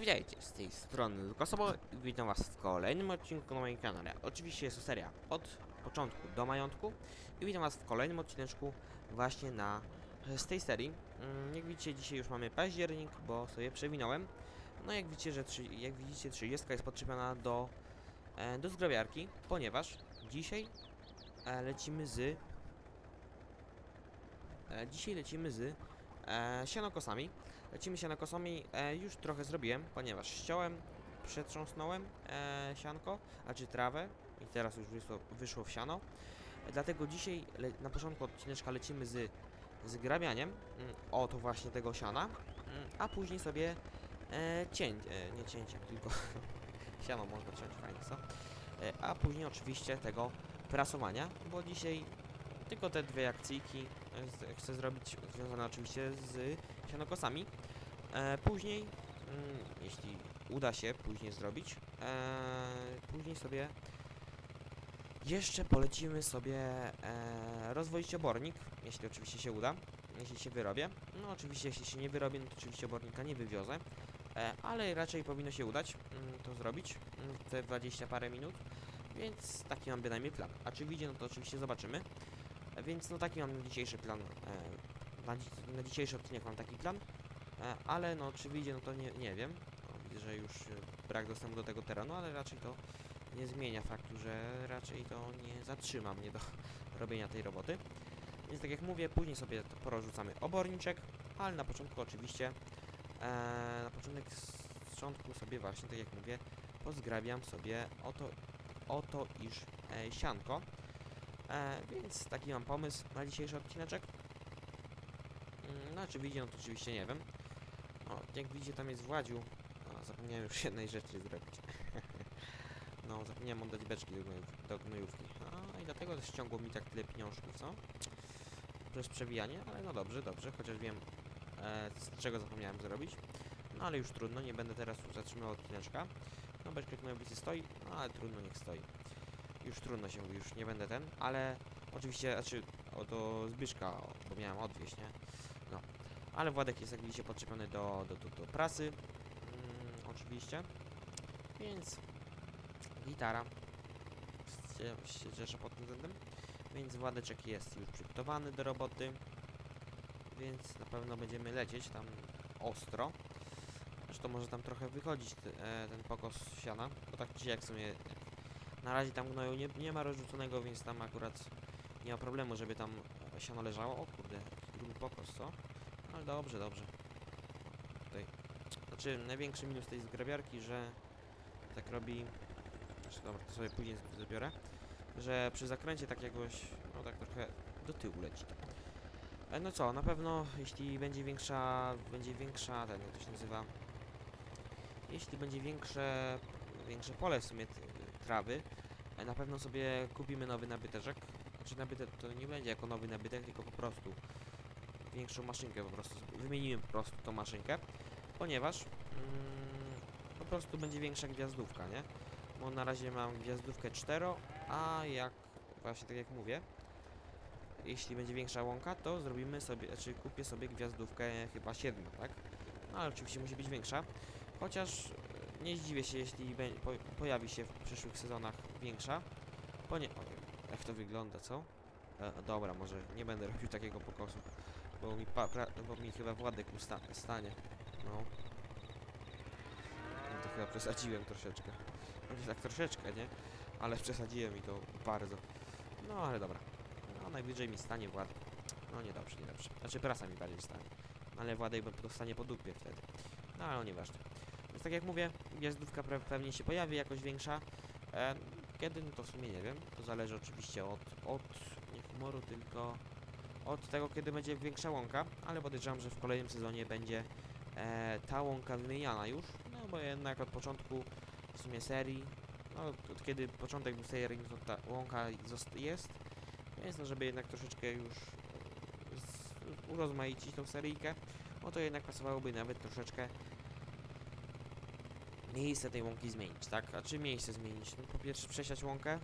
Witajcie, z tej strony Lukasobo i witam was w kolejnym odcinku na moim kanale. Oczywiście jest to seria od początku do majątku i witam was w kolejnym odcineczku właśnie na z tej serii. Mm, Jak widzicie dzisiaj już mamy październik, bo sobie przewinąłem. No jak widzicie, że jak widzicie 30 jest podczepiona do, e, do zgrabiarki, ponieważ dzisiaj e, lecimy z e, dzisiaj lecimy z e, sianokosami. Lecimy sianokosami, e, już trochę zrobiłem, ponieważ ściąłem, przetrząsnąłem e, sianko, a czy trawę i teraz już wyszło, wyszło w siano. E, dlatego dzisiaj na początku odcineczka lecimy z, z grabianiem, mm, to właśnie tego siana, mm, a później sobie e, cięć, e, nie cięciem, tylko siano można ciąć, fajnie co? E, a później oczywiście tego prasowania, bo dzisiaj tylko te dwie akcyjki e, chcę zrobić, związane oczywiście z sianokosami. E, później, mm, jeśli uda się później zrobić, e, później sobie jeszcze polecimy sobie e, rozwoić obornik, jeśli oczywiście się uda, jeśli się wyrobię. No oczywiście, jeśli się nie wyrobię, no to oczywiście obornika nie wywiozę, e, ale raczej powinno się udać mm, to zrobić mm, te 20 parę minut, więc taki mam bynajmniej plan. A czy wyjdzie, no to oczywiście zobaczymy. E, Więc no taki mam dzisiejszy plan. E, na, na dzisiejszy odcinek mam taki plan. E, ale no czy wyjdzie, no to nie, nie wiem. O, widzę, że już e, brak dostępu do tego terenu, ale raczej to nie zmienia faktu, że raczej to nie zatrzyma mnie do robienia tej roboty. Więc tak jak mówię, później sobie to porozrzucamy oborniczek, ale na początku oczywiście e, na początek początku sobie właśnie, tak jak mówię, pozgrabiam sobie oto, oto iż e, sianko. E, więc taki mam pomysł na dzisiejszy odcineczek. Mm, No, czy wyjdzie, no to oczywiście nie wiem. O, jak widzicie, tam jest Władziu. O, zapomniałem już jednej rzeczy zrobić. no, zapomniałem oddać beczki do, do gnojówki. No, i dlatego też ściągło mi tak tyle pieniążków, co? Przez przewijanie, ale no dobrze, dobrze, chociaż wiem, e, z czego zapomniałem zrobić. No, ale już trudno, nie będę teraz zatrzymywał odcineczka. No, beczka gnojowicy stoi, no, ale trudno, niech stoi już trudno się mówi, już nie będę ten, ale oczywiście, znaczy o, Zbyszka, bo miałem odwieźć, nie? Ale Władek jest jak widzicie podczepiony do, do, do, do prasy, mm, oczywiście, więc gitara się, cieszę pod tym względem, więc Władeczek jest już przygotowany do roboty, więc na pewno będziemy lecieć tam ostro. Zresztą może tam trochę wychodzić e, ten pokos siana, bo tak czy jak w sumie na razie tam gnoju nie, nie ma rozrzuconego, więc tam akurat nie ma problemu, żeby tam siano leżało. O kurde, gruby pokos, co? Dobrze, dobrze. Tutaj. Znaczy, największy minus tej zgrabiarki, że tak robi... Znaczy, dobra, to sobie później z- zabiorę. Że przy zakręcie tak jakoś, no tak trochę do tyłu leci. E, No co, na pewno jeśli będzie większa, będzie większa, ten jak to się nazywa, jeśli będzie większe, większe pole w sumie t- trawy, e, na pewno sobie kupimy nowy nabyteczek. Znaczy nabytek to nie będzie jako nowy nabytek, tylko po prostu większą maszynkę po prostu. Wymienimy po prostu tą maszynkę, ponieważ mm, po prostu będzie większa gwiazdówka, nie? Bo na razie mam gwiazdówkę 4, a jak właśnie tak jak mówię, jeśli będzie większa łąka, to zrobimy sobie, znaczy kupię sobie gwiazdówkę chyba 7, tak? No ale oczywiście musi być większa. Chociaż nie zdziwię się, jeśli pojawi się w przyszłych sezonach większa. Po nie... O, jak to wygląda, co? E, dobra, może nie będę robił takiego pokosu. Bo mi, pa, pra, bo mi chyba Władek usta, stanie. No. no. To chyba przesadziłem troszeczkę. Znaczy tak troszeczkę, nie? Ale przesadziłem i to bardzo. No ale dobra. No najwyżej mi stanie Władek. No niedobrze, niedobrze. Znaczy prasa mi bardziej stanie. No, ale Władek dostanie po dupie wtedy. No ale nieważne. Więc tak jak mówię, gwiazdówka pe pewnie się pojawi jakoś większa. E, kiedy? No to w sumie nie wiem. To zależy oczywiście od, od nie humoru, tylko od tego, kiedy będzie większa łąka. Ale podejrzewam, że w kolejnym sezonie będzie e, ta łąka wymieniana już. No bo jednak od początku w sumie serii, no od kiedy początek był serii, no to ta łąka jest. Więc no, żeby jednak troszeczkę już e, urozmaicić tą seryjkę, no to jednak pasowałoby nawet troszeczkę miejsce tej łąki zmienić, tak? A czy miejsce zmienić? No po pierwsze przesiać łąkę,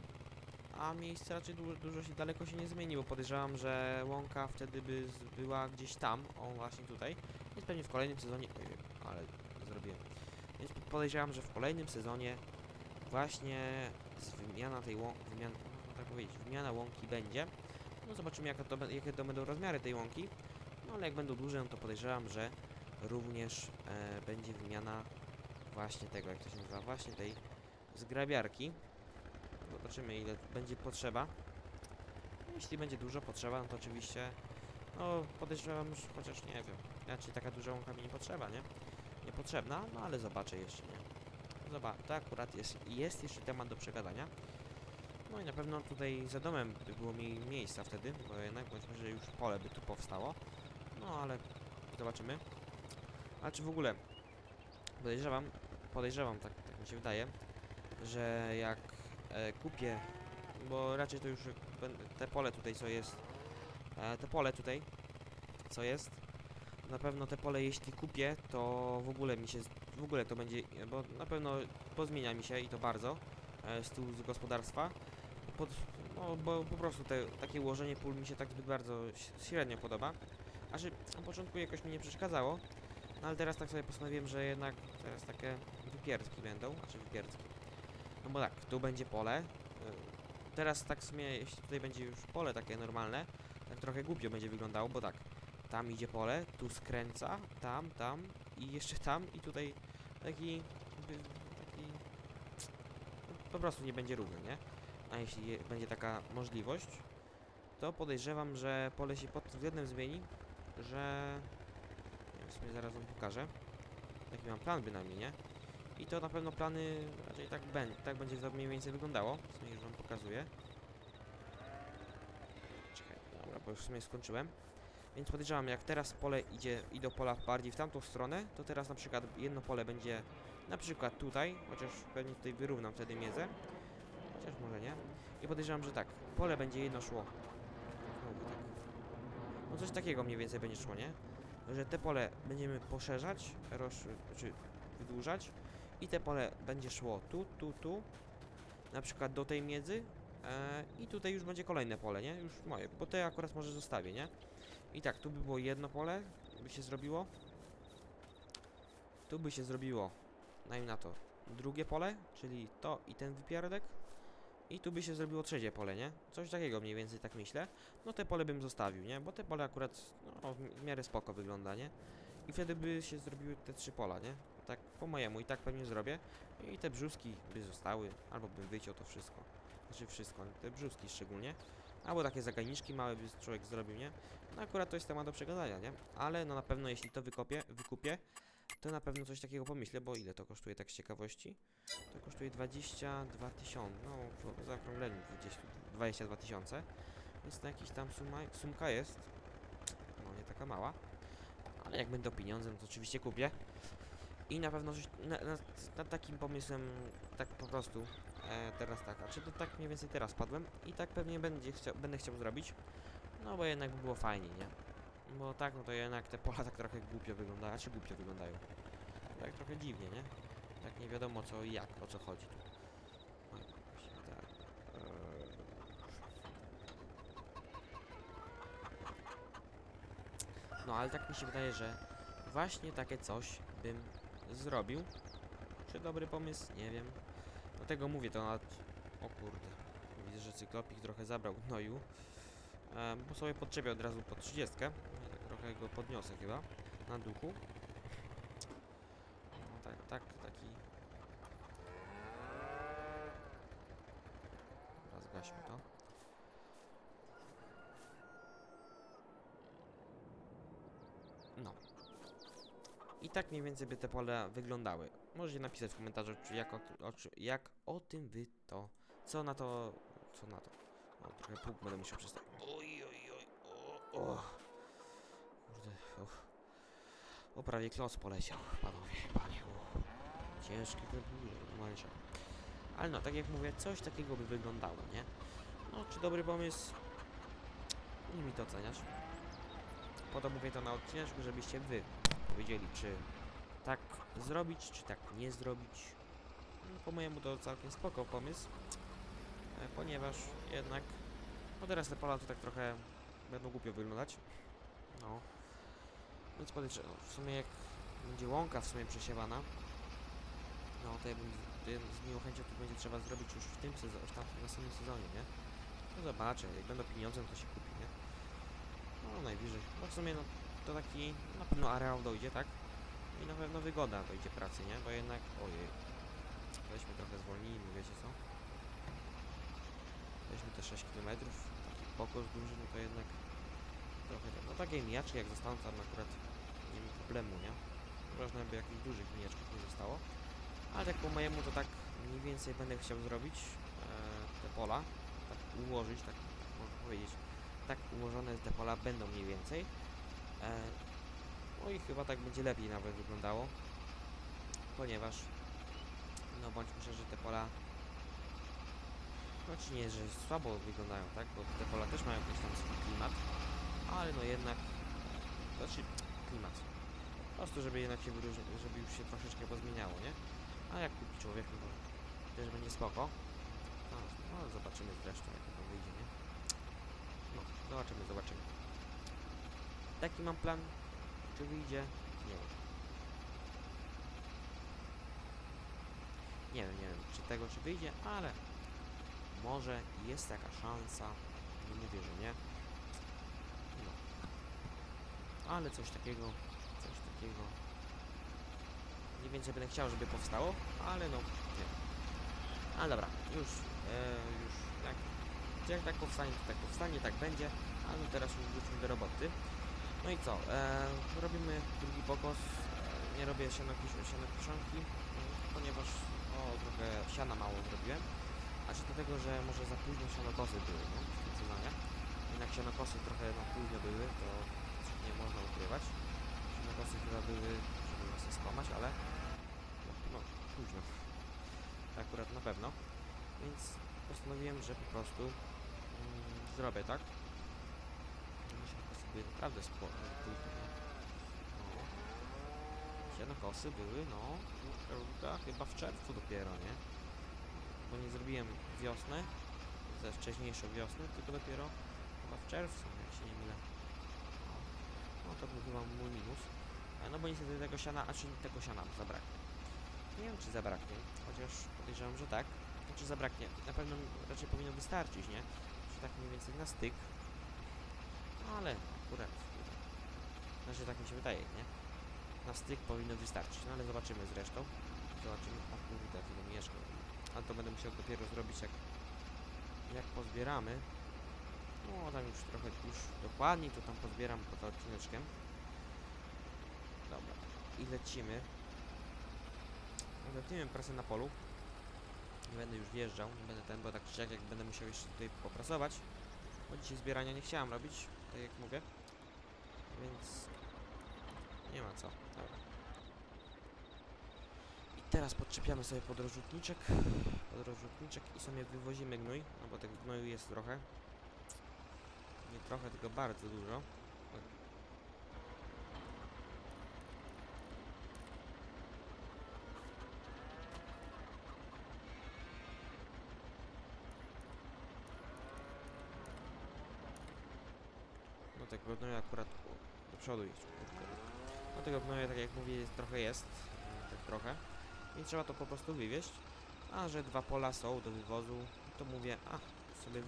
a miejsce raczej du dużo się daleko się nie zmieni, bo podejrzewam, że łąka wtedy by była gdzieś tam, o właśnie tutaj, więc pewnie w kolejnym sezonie, ojej, ale zrobiłem, więc podejrzewam, że w kolejnym sezonie właśnie wymiana tej łąki, wymiana, no, tak powiedzieć, wymiana łąki będzie. No zobaczymy jaka to, jakie to będą rozmiary tej łąki. No ale jak będą duże, no to podejrzewam, że również e, będzie wymiana właśnie tego, jak to się nazywa, właśnie tej zgrabiarki. Zobaczymy ile będzie potrzeba. No, Jeśli będzie dużo potrzeba, no to oczywiście no podejrzewam, że chociaż nie wiem. Raczej taka duża łąka mi nie potrzeba, nie? Niepotrzebna, no ale zobaczę jeszcze, nie? Zobacz, to akurat jest, jest jeszcze temat do przegadania. No i na pewno tutaj za domem by było mi miejsca wtedy, bo jednak bądź może już pole by tu powstało. No ale zobaczymy. A czy w ogóle podejrzewam, podejrzewam, tak, tak mi się wydaje, że jak e, kupię, bo raczej to już te pole tutaj co jest, e, te pole tutaj co jest, na pewno te pole jeśli kupię, to w ogóle mi się, w ogóle to będzie, bo na pewno pozmienia mi się i to bardzo e, styl z gospodarstwa, pod, no bo po prostu te, takie ułożenie pól mi się tak zbyt bardzo średnio podoba, a że na początku jakoś mi nie przeszkadzało, no ale teraz tak sobie postanowiłem, że jednak teraz takie wypierdzki będą, znaczy wypierdzki. No bo tak, tu będzie pole. y, Teraz tak w sumie, jeśli tutaj będzie już pole takie normalne, tak trochę głupio będzie wyglądało, bo tak, tam idzie pole, tu skręca, tam, tam i jeszcze tam i tutaj taki, taki, po prostu nie będzie równy, nie? A jeśli je, będzie taka możliwość, to podejrzewam, że pole się pod względem zmieni, że w sumie zaraz wam pokażę. Taki mam plan bynajmniej, nie? I to na pewno plany raczej tak, ben, tak będzie to mniej więcej wyglądało. W sumie już wam pokazuję. Czekaj, dobra, bo już w sumie skończyłem. Więc podejrzewam, jak teraz pole idzie, idą pola bardziej w tamtą stronę, to teraz na przykład jedno pole będzie na przykład tutaj, chociaż pewnie tutaj wyrównam wtedy miedzę. Chociaż może nie. I podejrzewam, że tak, pole będzie jedno szło. Tak. No coś takiego mniej więcej będzie szło, nie? Że te pole będziemy poszerzać, roz, czy wydłużać i te pole będzie szło tu, tu, tu, na przykład do tej miedzy e, i tutaj już będzie kolejne pole, nie? Już moje, bo te akurat może zostawię, nie? I tak, tu by było jedno pole, by się zrobiło. Tu by się zrobiło, dajmy na to, drugie pole, czyli to i ten wypierdek. I tu by się zrobiło trzecie pole, nie? Coś takiego mniej więcej tak myślę. No te pole bym zostawił, nie? Bo te pole akurat no, w miarę spoko wygląda, nie? I wtedy by się zrobiły te trzy pola, nie? Tak po mojemu i tak pewnie zrobię. I te brzuski by zostały, albo bym wyciął to wszystko. Znaczy wszystko, te brzuski szczególnie. Albo takie zaganiczki małe by człowiek zrobił, nie? No akurat to jest temat do przegadania, nie? Ale no na pewno jeśli to wykopię, wykupię, to na pewno coś takiego pomyślę, bo ile to kosztuje tak z ciekawości? To kosztuje 22 tysiące, no w zaokrągleniu 20, 22 tysiące. Więc na jakiś tam suma, sumka jest. No nie taka mała. Ale jak będą pieniądze, no to oczywiście kupię. I na pewno coś, na, nad takim pomysłem, tak po prostu, e, teraz tak, a czy to tak mniej więcej teraz padłem i tak pewnie będzie chciał, będę chciał zrobić, no bo jednak by było fajnie, nie? Bo tak, no to jednak te pola tak trochę głupio wyglądają, czy głupio wyglądają. Tak trochę dziwnie, nie? Tak nie wiadomo co i jak, o co chodzi tu. Tak. Eee. No ale tak mi się wydaje, że właśnie takie coś bym zrobił. Czy dobry pomysł? Nie wiem. Dlatego mówię to nad... O kurde. Widzę, że cyklopik trochę zabrał gnoju. E, bo sobie podczepię od razu pod 30. Ja tak trochę go podniosę chyba. Na duchu. No, tak, tak, taki... Raz gaśmy to. No. I tak mniej więcej by te pola wyglądały. Możecie napisać w komentarzu, czy jak, o, o, jak o tym wy to. Co na to. Co na to. O, trochę pług będę musiał przestać. Oj, oj, oj. O, o. Kurde, uch. O, prawie klos poleciał, panowie, panie. uch. Ciężki ten normalnie. Ale no, tak jak mówię, coś takiego by wyglądało, nie? No, czy dobry pomysł? Nie mi to oceniać. Po to mówię to na odcineczku, żebyście wy powiedzieli, czy tak zrobić, czy tak nie zrobić. No, po mojemu to całkiem spoko pomysł, e, ponieważ jednak, no teraz te pola to tak trochę będą głupio wyglądać. No. Więc podejrzewam, no, w sumie jak będzie łąka w sumie przesiewana, No to ja bym z, miłą chęcią to będzie trzeba zrobić już w tym sezonie, w tam, w następnym sezonie, nie? No zobaczę, jak będą pieniądze, no to się kupi, nie? No najwyżej. No w sumie no to taki na pewno areał dojdzie, tak? I na pewno wygoda dojdzie pracy, nie? Bo jednak, ojej, weźmy trochę zwolnijmy, wiecie co? Weźmy te 6 km, taki pokos duży, no to jednak trochę, tak- no takie mijaczki jak zostaną tam akurat nie ma problemu, nie? Ważne, by jakichś dużych mijaczków nie zostało. Ale tak po mojemu to tak mniej więcej będę chciał zrobić e, te pola, tak ułożyć, tak, tak można powiedzieć. Tak ułożone te pola będą mniej więcej. E, no i chyba tak będzie lepiej nawet wyglądało, ponieważ no bądźmy szczerzy, te pola choć nie, że słabo wyglądają, tak, bo te pola też mają jakiś tam swój klimat, ale no jednak, znaczy klimat, po prostu żeby jednak się wyróżni, żeby już się troszeczkę pozmieniało, nie? A jak kupi człowiek, no to też będzie spoko. No, no zobaczymy zresztą jak to wyjdzie, nie? No, zobaczymy, zobaczymy. Taki mam plan. Czy wyjdzie? Nie wiem. Nie wiem, nie wiem, czy tego, czy wyjdzie, ale może jest taka szansa. Nie mówię, że nie. No. Ale coś takiego, coś takiego. Nie więcej będę chciał, żeby powstało, ale no, nie. Ale dobra, już, e, już, jak, jak tak powstanie, to tak powstanie, tak będzie, ale no teraz już wróćmy do roboty. No i co, e, robimy drugi pokos, e, nie robię siano, siano kiszonki, mm, ponieważ, o, trochę siana mało zrobiłem, a czy dlatego, że może za późno sianokosy były, nie, w tym sezonie. Jednak sianokosy trochę na późno były, to nie można ukrywać. Sianokosy chyba były, żeby was skłamać, ale no, no późno. Akurat na pewno. Więc postanowiłem, że po prostu mm, zrobię tak. Były naprawdę spo- późno. nie? No. Sianokosy były, no, prawda, chyba w czerwcu dopiero, nie? Bo nie zrobiłem wiosnę, ze wcześniejszą wiosnę, tylko dopiero chyba w czerwcu, jak się nie mylę. No, to był chyba mój minus. E, No bo niestety tego siana, a czy tego siana zabraknie. Nie wiem czy zabraknie, chociaż podejrzewam, że tak. Znaczy zabraknie, na pewno raczej powinno wystarczyć, nie? Że tak mniej więcej na styk. Ale akurat, znaczy tak mi się wydaje, nie? Na styk powinno wystarczyć, no ale zobaczymy zresztą. Zobaczymy, o kurde, tego mieszka. Ale to będę musiał dopiero zrobić jak, jak pozbieramy. No tam już trochę, już dokładniej to tam pozbieram pod odcineczkiem. Dobra, i lecimy. Zetniemy prasę na polu. Nie będę już wjeżdżał, nie będę ten, bo tak czy siak jak będę musiał jeszcze tutaj poprasować. Bo dzisiaj zbierania nie chciałem robić, tak jak mówię. Więc nie ma co. Dobra. I teraz podczepiamy sobie podrozrzutniczek. Podrozrzutniczek i sobie wywozimy gnój, no bo tego gnoju jest trochę. Nie trochę, tylko bardzo dużo. Gnoju akurat do przodu kurde. No tego gnoju, tak jak mówię, trochę jest. mm, Tak trochę. I trzeba to po prostu wywieźć. A że dwa pola są do wywozu, to mówię, a sobie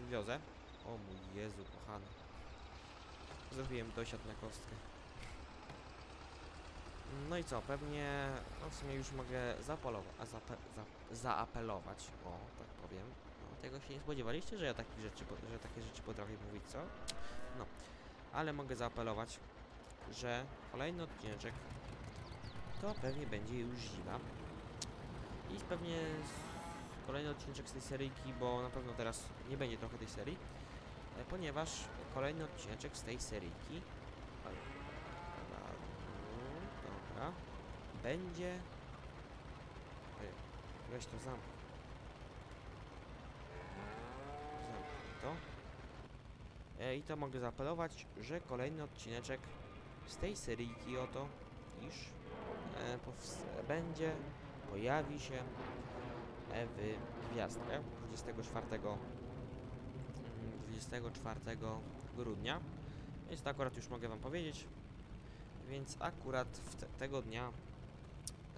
wywiozę. O mój Jezu, kochany. Zrobiłem dosiad na kostkę. No i co, pewnie, no w sumie już mogę zapolować, a zape, za, zaapelować, o, tak powiem. No, tego się nie spodziewaliście, że ja takich rzeczy, że takie rzeczy potrafię mówić, co? No, ale mogę zaapelować, że kolejny odcineczek to pewnie będzie już zima. I pewnie kolejny odcineczek z tej seryjki, bo na pewno teraz nie będzie trochę tej serii, e, ponieważ kolejny odcineczek z tej seryjki dobra, będzie weź to zamknij to i to mogę zaapelować, że kolejny odcineczek z tej seryjki oto iż e, będzie pojawi się e, w gwiazdkę 24, mm, 24 grudnia. Więc to akurat już mogę Wam powiedzieć. Więc akurat te, tego dnia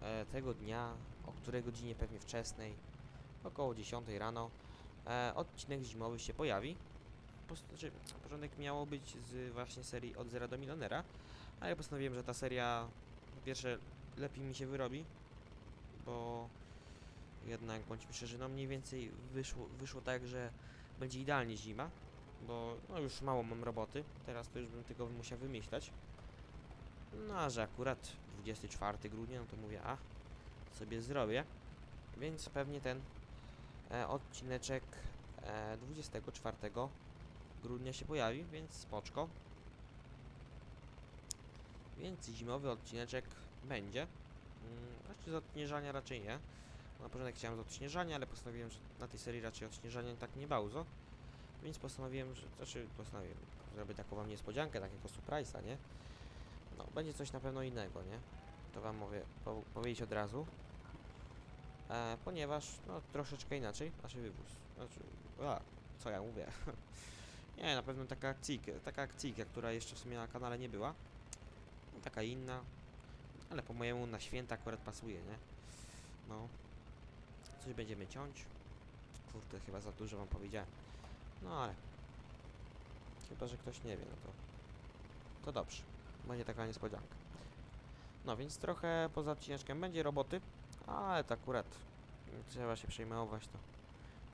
e, tego dnia, o której godzinie pewnie wczesnej, około 10 rano, e, odcinek zimowy się pojawi. Znaczy, porządek miało być z właśnie serii Od Zera do Milionera, a ja postanowiłem, że ta seria po pierwsze lepiej mi się wyrobi, bo jednak bądźmy szczerzy, no mniej więcej wyszło, wyszło tak, że będzie idealnie zima, bo no już mało mam roboty, teraz to już bym tylko musiał wymyślać. No a że akurat 24 grudnia, no to mówię, a sobie zrobię, więc pewnie ten e, odcineczek e, 24 grudnia się pojawi, więc spoczko. Więc zimowy odcineczek będzie. Znaczy z odśnieżania raczej nie. Na początek chciałem z odśnieżania, ale postanowiłem, że na tej serii raczej odśnieżania tak nie bardzo. Więc postanowiłem, że... Znaczy postanowiłem, zrobię taką wam niespodziankę, takiego surprise'a, nie? No, będzie coś na pewno innego, nie? To wam mówię, po, powiedzieć od razu. E, ponieważ, no, troszeczkę inaczej, znaczy wywóz. Znaczy, a, co ja mówię? nie, na pewno taka akcyjka, taka akcyjka, która jeszcze w sumie na kanale nie była. No, taka inna, ale po mojemu na święta akurat pasuje, nie? No. Coś będziemy ciąć. Kurde, chyba za dużo wam powiedziałem. No ale. Chyba, że ktoś nie wie, no to. To dobrze. Będzie taka niespodzianka. No więc trochę poza odcineczkiem będzie roboty, ale to akurat trzeba się przejmować to.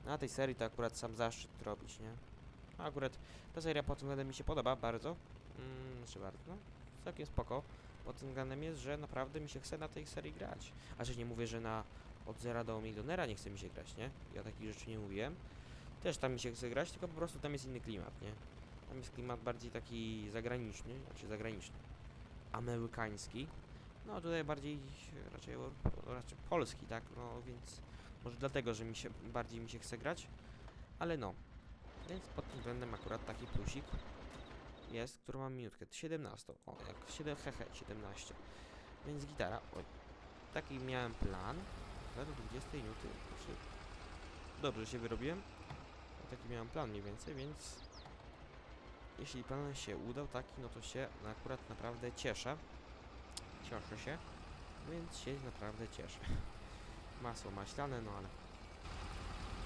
Na tej serii to akurat sam zaszczyt robić, nie? Akurat ta seria pod tym względem mi się podoba bardzo. Mm, znaczy bardzo, no. Całkiem spoko. Pod tym względem jest, że naprawdę mi się chce na tej serii grać. A że nie mówię, że na od zera do milionera nie chce mi się grać, nie? Ja takich rzeczy nie mówiłem. Też tam mi się chce grać, tylko po prostu tam jest inny klimat, nie? Tam jest klimat bardziej taki zagraniczny, znaczy zagraniczny, amerykański. No tutaj bardziej raczej, raczej polski, tak? No więc może dlatego, że mi się bardziej mi się chce grać, ale no. Więc pod tym względem akurat taki plusik jest, który mam minutkę 17. O, jak 7, hehe, 17. Więc gitara, oj. Taki miałem plan. Do 20 minuty. Znaczy, dobrze się wyrobiłem. Taki miałem plan mniej więcej, więc jeśli plan się udał taki, no to się akurat naprawdę cieszę. Cieszę się, więc się naprawdę cieszę. Masło maślane, no ale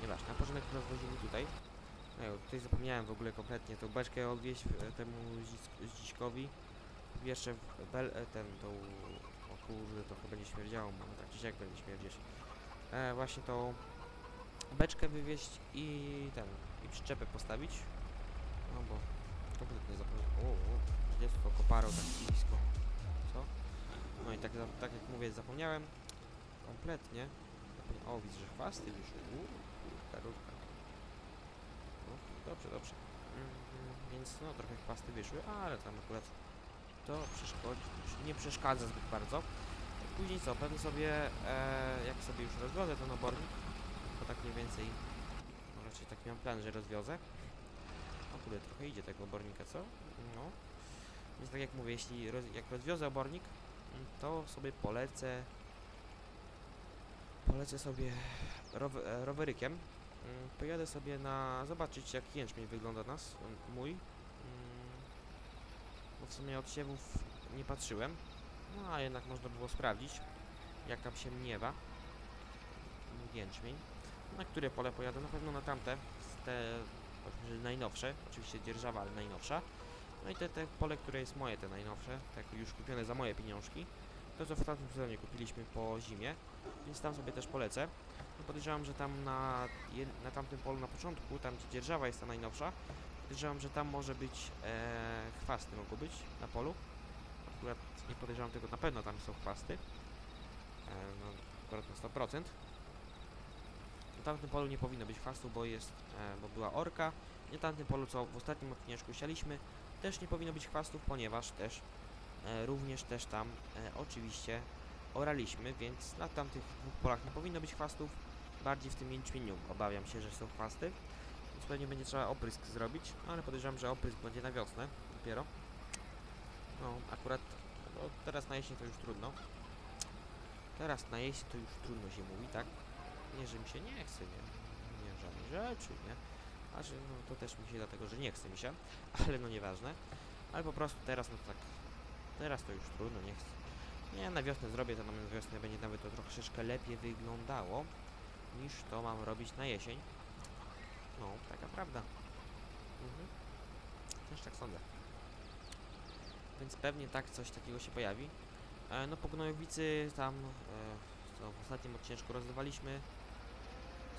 nieważne. Na początek rozwozili tutaj. No, ja tutaj zapomniałem w ogóle kompletnie tą beczkę odwieźć e, temu Zdziś- Zdziśkowi. Jeszcze bel, e, ten, tą, o to chyba nie śmierdziało, bo tak czy siak będzie śmierdzieć. E, właśnie tą beczkę wywieźć i ten, i przyczepę postawić. No bo kompletnie zapomniałem. O, o, jest to koparą tak blisko. Co? No i tak, tak jak mówię, zapomniałem. Kompletnie. O, widzę, że chwasty. Uuu, kurka, rurka. Dobrze, dobrze. Mm, więc no, trochę chwasty wyszły, ale tam akurat to przeszkodzi, nie przeszkadza zbyt bardzo. Później co, pewnie sobie, e, jak sobie już rozwiozę ten obornik, to tak mniej więcej, no raczej taki mam plan, że rozwiozę. O kurde, trochę idzie tego obornika, co? No. Więc tak jak mówię, jeśli roz, jak rozwiozę obornik, to sobie polecę, polecę sobie row, e, rowerykiem. Mm, Pojadę sobie na, zobaczyć jak jęczmień wygląda nas, mój. Mm, Bo w sumie od siewów nie patrzyłem. No a jednak można było sprawdzić, jak tam się mniewa jęczmień. Na które pole pojadę? Na pewno na tamte, te najnowsze, oczywiście dzierżawa, ale najnowsza. No i te, te pole, które jest moje, te najnowsze, tak już kupione za moje pieniążki. To co w tamtym sezonie kupiliśmy po zimie, więc tam sobie też polecę. No podejrzewam, że tam na, na tamtym polu na początku, tam gdzie dzierżawa jest ta najnowsza, podejrzewam, że tam może być e, chwasty mogą być na polu. Akurat nie podejrzewam tego, na pewno tam są chwasty. E, no, akurat na 100%. Na tamtym polu nie powinno być chwastu, bo jest, e, bo była orka. Na tamtym polu, co w ostatnim odcineczku sialiśmy, też nie powinno być chwastów, ponieważ też również też tam e, oczywiście oraliśmy, więc na tamtych dwóch polach nie powinno być chwastów. Bardziej w tym jęczmieniu obawiam się, że są chwasty. Więc pewnie będzie trzeba oprysk zrobić, ale podejrzewam, że oprysk będzie na wiosnę dopiero. No, akurat no, teraz na jesień to już trudno. Teraz na jesień to już trudno się mówi, tak? Nie, że mi się nie chce, nie. Nie, żadnych rzeczy, nie. A że no, to też mi się dlatego, że nie chce mi się, ale no nieważne. Ale po prostu teraz, no tak, teraz to już trudno, nie chcę. Nie, na wiosnę zrobię to, na wiosnę będzie nawet to troszeczkę lepiej wyglądało niż to mam robić na jesień. No, taka prawda. Mhm. Też tak sądzę. Więc pewnie tak coś takiego się pojawi. E, no po gnojowicy tam, e, co w ostatnim odcineczku rozdawaliśmy.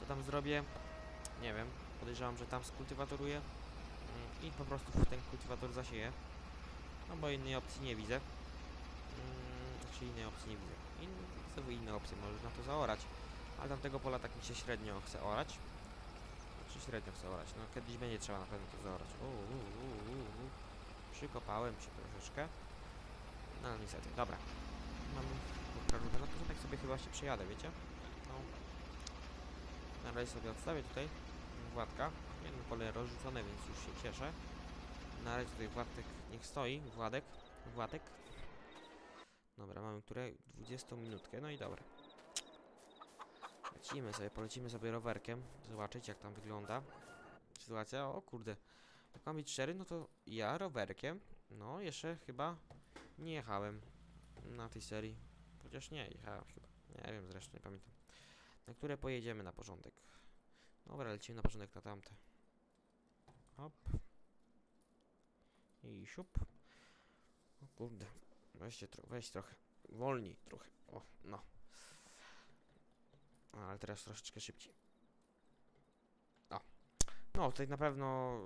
Co tam zrobię? Nie wiem. Podejrzewam, że tam skultywatoruję mm, i po prostu w ten kultywator zasieję. No bo innej opcji nie widzę. Mm, Znaczy innej opcji nie widzę. In, wy inne opcje można to zaorać. Ale tamtego pola tak mi się średnio chce orać. Znaczy średnio chce orać. No kiedyś będzie trzeba na pewno to zaorać. Przykopałem się troszeczkę. No ale niestety. Dobra. Mam prorubę. Na początek sobie chyba się przejadę, wiecie? No. Na razie sobie odstawię tutaj Władka. Jedno pole rozrzucone, więc już się cieszę. Na razie tutaj Władek niech stoi. Władek. Władek. Dobra, mamy które? 20 minutkę. No i dobra. Lecimy sobie, polecimy sobie rowerkiem. Zobaczyć jak tam wygląda sytuacja. O kurde. Jak mam być szczery, no to ja rowerkiem, no jeszcze chyba nie jechałem na tej serii. Chociaż nie, jechałem chyba. Nie wiem zresztą, nie pamiętam. Na które pojedziemy na porządek. Dobra, lecimy na porządek na tamte. Hop. I siup. O kurde. Weźcie tro weź trochę. Wolniej trochę. O, no. Ale teraz troszeczkę szybciej. O. No, tutaj na pewno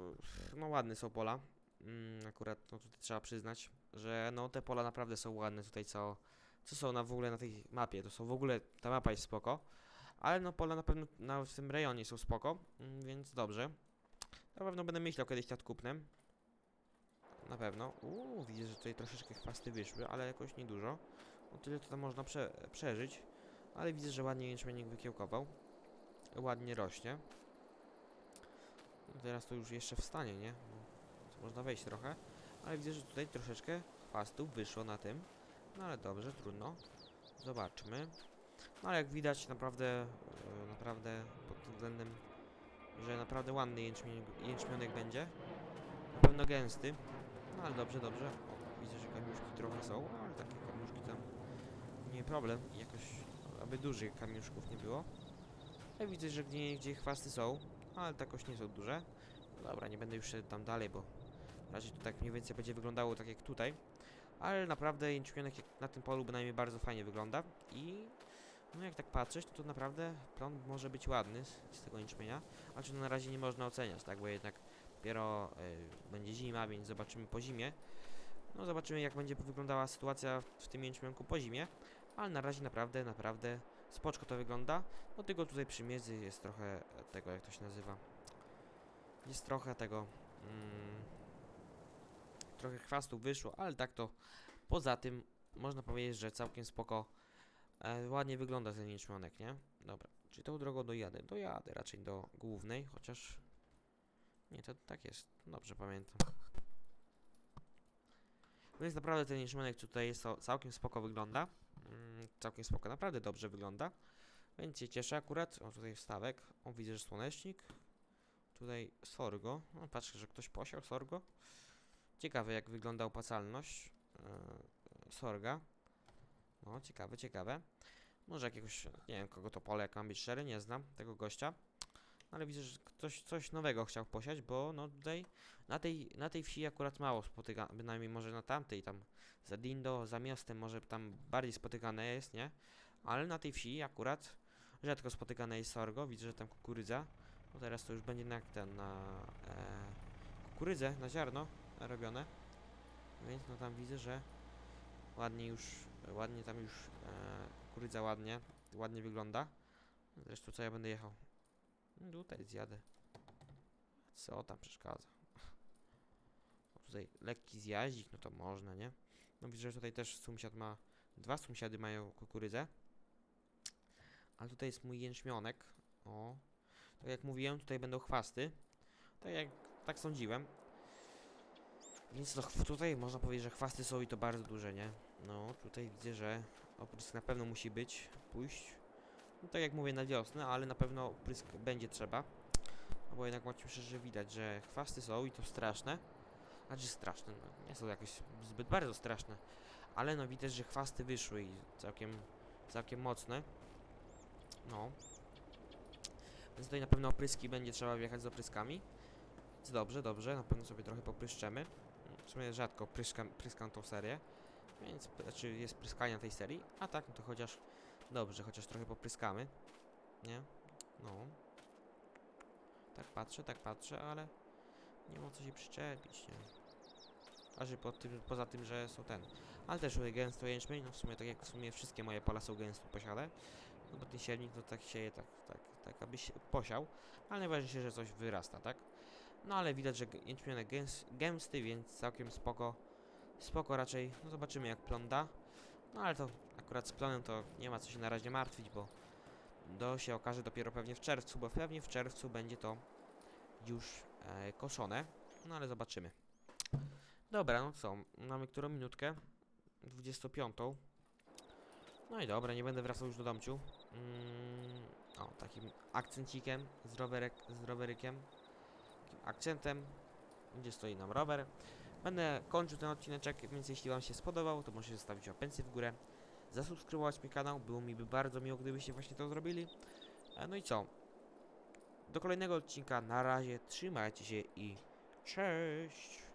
no ładne są pola. Mm, akurat no tutaj trzeba przyznać, że no te pola naprawdę są ładne tutaj co, co są na w ogóle na tej mapie. To są w ogóle ta mapa jest spoko. Ale no pola na pewno na, w tym rejonie są spoko, mm, więc dobrze. Na pewno będę myślał kiedyś nad kupnem. Na pewno. Uuu, widzę, że tutaj troszeczkę chwasty wyszły, ale jakoś niedużo. No tyle to tam można prze przeżyć. Ale widzę, że ładnie jęczmiennik wykiełkował. Ładnie rośnie. No teraz to już jeszcze wstanie, nie? Bo można wejść trochę. Ale widzę, że tutaj troszeczkę chwastów wyszło na tym. No ale dobrze, trudno. Zobaczmy. No ale jak widać, naprawdę, e, naprawdę pod tym względem, że naprawdę ładny jęczmień, jęczmionek będzie. Na pewno gęsty. No ale dobrze, dobrze. O, widzę, że kamiuszki trochę są, ale takie kamiuszki tam nie problem. Jakoś, aby dużych kamiuszków nie było. Ja widzę, że gdzie gdzie chwasty są, ale tak jakoś nie są duże. Dobra, nie będę już szedł tam dalej, bo raczej to tak mniej więcej będzie wyglądało tak jak tutaj. Ale naprawdę jęczmionek jak na tym polu bynajmniej bardzo fajnie wygląda i no jak tak patrzeć, to, to naprawdę plon może być ładny z, z tego jęczmienia, ale na razie nie można oceniać, tak, bo jednak dopiero y, będzie zima, więc zobaczymy po zimie. No zobaczymy jak będzie wyglądała sytuacja w tym jęczmienku po zimie, ale na razie naprawdę, naprawdę spoczko to wygląda. No tylko tutaj przy miedzy jest trochę tego, jak to się nazywa. Jest trochę tego. Mm, trochę chwastu wyszło, ale tak to poza tym można powiedzieć, że całkiem spoko. E, ładnie wygląda ten jęczmionek, nie? Dobra, czy tą drogą dojadę? Dojadę raczej do głównej, chociaż... Nie, to tak jest. Dobrze pamiętam. Więc naprawdę ten jęczmionek tutaj jest całkiem spoko wygląda. Mm, całkiem spoko, naprawdę dobrze wygląda. Więc się cieszę akurat. O, tutaj wstawek. O, widzę, że słonecznik. Tutaj sorgo. No, patrzę, że ktoś posiał sorgo. Ciekawe, jak wygląda opłacalność yy, sorga. No, ciekawe, ciekawe. Może jakiegoś, nie wiem, kogo to pole, jak mam być szczery, nie znam tego gościa. Ale widzę, że ktoś coś nowego chciał posiać, bo no tutaj na tej, na tej wsi akurat mało spotyka, bynajmniej może na tamtej tam za Dindo, za miastem może tam bardziej spotykane jest, nie? Ale na tej wsi akurat rzadko spotykane jest sorgo, widzę, że tam kukurydza. No teraz to już będzie na ten, na e, kukurydzę, na ziarno robione. Więc no tam widzę, że ładnie już, ładnie tam już e, kukurydza ładnie, ładnie wygląda. Zresztą co ja będę jechał? No Tutaj zjadę. Co tam przeszkadza? O, tutaj lekki zjaździk, no to można, nie? No widzę, że tutaj też sąsiad ma... Dwa sąsiady mają kukurydzę. Ale tutaj jest mój jęczmionek. O. Tak jak mówiłem, tutaj będą chwasty. Tak jak... Tak sądziłem. Więc no, tutaj można powiedzieć, że chwasty są i to bardzo duże, nie? No, tutaj widzę, że oprysk na pewno musi być, pójść. No, tak jak mówię, na wiosnę, ale na pewno oprysk będzie trzeba. No, bo jednak macie szczerze widać, że chwasty są i to straszne. Znaczy straszne, no, nie są jakieś zbyt bardzo straszne. Ale no widać, że chwasty wyszły i całkiem, całkiem mocne. No. Więc tutaj na pewno opryski będzie trzeba wjechać z opryskami. Więc dobrze, dobrze, na pewno sobie trochę popryszczemy. W sumie rzadko pryskam, pryskam tą serię, więc znaczy jest pryskania tej serii, a tak no to chociaż dobrze, chociaż trochę popryskamy. Nie? No. Tak patrzę, tak patrzę, ale nie ma co się przyczepić, nie? A że po tym, poza tym, że są ten. Ale też gęsto jęczmień, no w sumie tak jak w sumie wszystkie moje pola są gęsto posiadane. No bo ten siewnik to tak sieje, tak, tak, tak aby się posiał. Ale najważniejsze, że coś wyrasta, tak? No ale widać, że jęczmionek gęs, gęsty, więc całkiem spoko. Spoko raczej, no zobaczymy jak plon da. No ale to akurat z plonem to nie ma co się na razie martwić, bo to się okaże dopiero pewnie w czerwcu, bo pewnie w czerwcu będzie to już e, koszone. No ale zobaczymy. Dobra, no co, mamy którą minutkę? 25. No i dobra, nie będę wracał już do domciu. Mm, o, takim akcencikiem z, rowerek, z rowerykiem. Takim akcentem. Gdzie stoi nam rower. Będę kończył ten odcineczek, więc jeśli Wam się spodobał, to możecie zostawić łapęcję w górę. Zasubskrybować mój kanał, było mi by bardzo miło, gdybyście właśnie to zrobili. E, No i co? Do kolejnego odcinka, na razie, trzymajcie się i cześć!